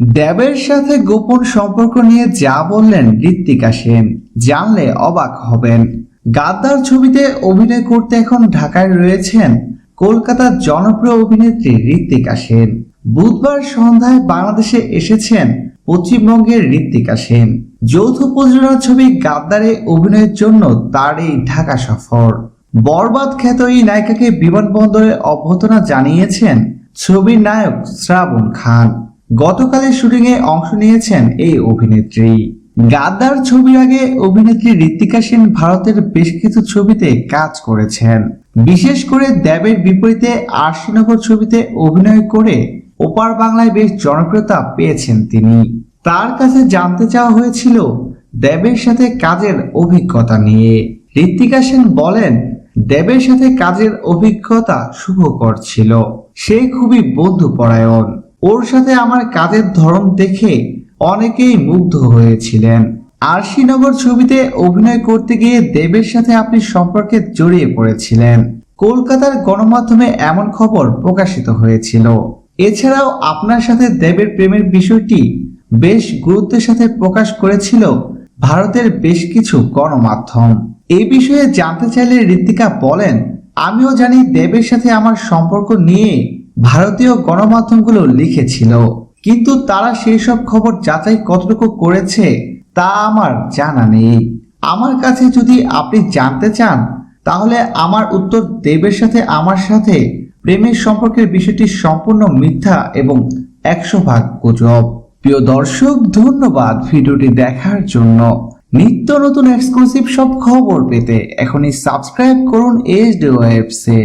দেবের সাথে গোপন সম্পর্ক নিয়ে যা বললেন ঋত্বিকা সেন, জানলে অবাক হবেন। গাদ্দার ছবিতে অভিনয় করতে এখন ঢাকায় রয়েছেন কলকাতার জনপ্রিয় অভিনেত্রী ঋত্বিকা সেন। বুধবার সন্ধ্যায় বাংলাদেশে এসেছেন পশ্চিমবঙ্গের ঋত্বিকা সেন। যৌথ প্রযোজনা ছবি গাদ্দারে অভিনয়ের জন্য তার এই ঢাকা সফর। বরবাদ খ্যাত এই নায়িকাকে বিমানবন্দরে অভ্যর্থনা জানিয়েছেন ছবির নায়ক শ্রাবণ খান। গতকালের শুটিং এ অংশ নিয়েছেন এই অভিনেত্রী। গাদ্দার ছবির আগে অভিনেত্রী ঋত্বিকা সেন ভারতের বেশ কিছু ছবিতে কাজ করেছেন। বিশেষ করে দেবের বিপরীতে আরশিনগর ছবিতে অভিনয় করে ওপার বাংলায় বেশ জনপ্রিয়তা পেয়েছেন তিনি। তার কাছে জানতে চাওয়া হয়েছিল দেবের সাথে কাজের অভিজ্ঞতা নিয়ে। ঋত্বিকা সেন বলেন, দেবের সাথে কাজের অভিজ্ঞতা শুভকর ছিল। সে খুবই বন্ধুপরায়ণ। ওর সাথে আমার কাজের ধরন দেখে অনেকেই মুগ্ধ হয়েছিলেন। আরশিনগর ছবিতে অভিনয় করতে গিয়ে দেবের সাথে আপনি সম্পর্কে জড়িয়ে পড়েছিলেন। কলকাতার গণমাধ্যমে এমন খবর প্রকাশিত হয়েছিল। এছাড়াও আপনার সাথে দেবের প্রেমের বিষয়টি বেশ গুরুত্বের সাথে প্রকাশ করেছিল ভারতের বেশ কিছু গণমাধ্যম। এই বিষয়ে জানতে চাইলে ঋত্বিকা বলেন, আমিও জানি দেবের সাথে আমার সম্পর্ক নিয়ে ভারতীয় গণমাধ্যমগুলো লিখেছিল, কিন্তু তারা সেই সব খবর যাচাই কতটুকু করেছে তা আমার জানা নেই। আমার কাছে যদি আপনি জানতে চান, তাহলে আমার উত্তর দেবের সাথে আমার সাথে। প্রেমের সম্পর্কের বিষয়টি সম্পূর্ণ মিথ্যা এবং একশো ভাগ গুজব। প্রিয় দর্শক, ধন্যবাদ ভিডিওটি দেখার জন্য। নিত্য নতুন এক্সক্লুসিভ সব খবর পেতে এখনই সাবস্ক্রাইব করুন এইচ ডি ওয়েবসে